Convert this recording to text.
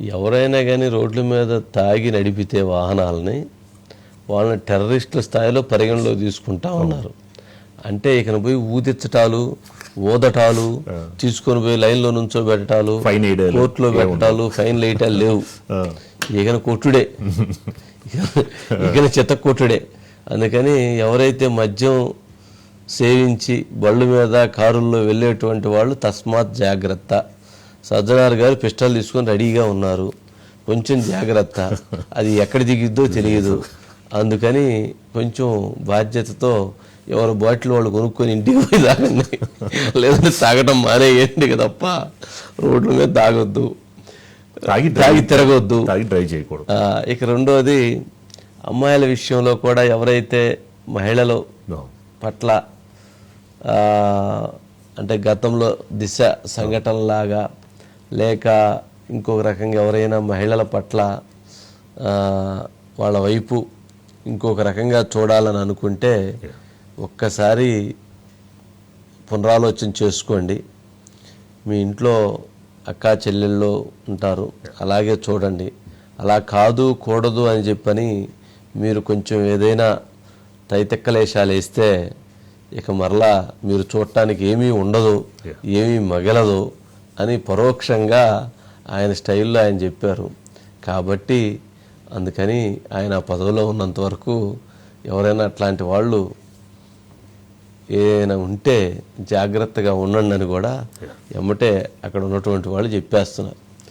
ఎవరైనా కానీ రోడ్ల మీద తాగి నడిపితే వాహనాలని వాళ్ళని టెర్రరిస్టుల స్థాయిలో పరిగణలో తీసుకుంటా ఉన్నారు. అంటే ఇకన పోయి ఊదిచ్చటాలు ఊదటాలు తీసుకొని పోయి లైన్లో నుంచో పెట్టాలు కోర్టులో పెట్టాలు ఫైన్ వేయటాలు లేవు. ఇకన కొట్టుడే. ఇకన చెత్త కొట్టుడే. అందుకని ఎవరైతే మద్యం సేవించి బళ్ళు మీద కారుల్లో వెళ్ళేటువంటి వాళ్ళు తస్మాత్ జాగ్రత్త. సజ్జనార్ గారు పిస్టల్ తీసుకొని రెడీగా ఉన్నారు. కొంచెం జాగ్రత్త. అది ఎక్కడ దిగిద్దో తెలియదు. అందుకని కొంచెం బాధ్యతతో ఎవరు బాటిల్ వాళ్ళు కొనుక్కొని ఇంటికి పోయి తాగండి. లేదంటే తాగటం మానేయండి తప్ప రోడ్ల మీద తాగొద్దు. తాగి తాగి తిరగొద్దు. తాగి డ్రైవ్ చేయకూడదు. ఇక రెండోది అమ్మాయిల విషయంలో కూడా ఎవరైతే మహిళలు. పట్ల అంటే గతంలో దిశ సంఘటనలాగా లేక ఇంకొక రకంగా ఎవరైనా మహిళల పట్ల వాళ్ళ వైపు ఇంకొక రకంగా చూడాలని అనుకుంటే ఒక్కసారి పునరాలోచన చేసుకోండి. మీ ఇంట్లో అక్క చెల్లెళ్ళు ఉంటారు అలాగే చూడండి. అలా కాదు కూడదు అని చెప్పని మీరు కొంచెం ఏదైనా తైతెక్కలేశాలు వేస్తే ఇక మరలా మీరు చూడటానికి ఏమీ ఉండదు ఏమీ మగలదు. అని పరోక్షంగా ఆయన స్టైల్లో ఆయన చెప్పారు. కాబట్టి అందుకని ఆయన ఆ పదవిలో ఉన్నంత వరకు ఎవరైనా అట్లాంటి వాళ్ళు ఏదైనా ఉంటే జాగ్రత్తగా ఉండండి అని కూడా ఎమ్మటే అక్కడ ఉన్నటువంటి వాళ్ళు చెప్పేస్తున్నారు.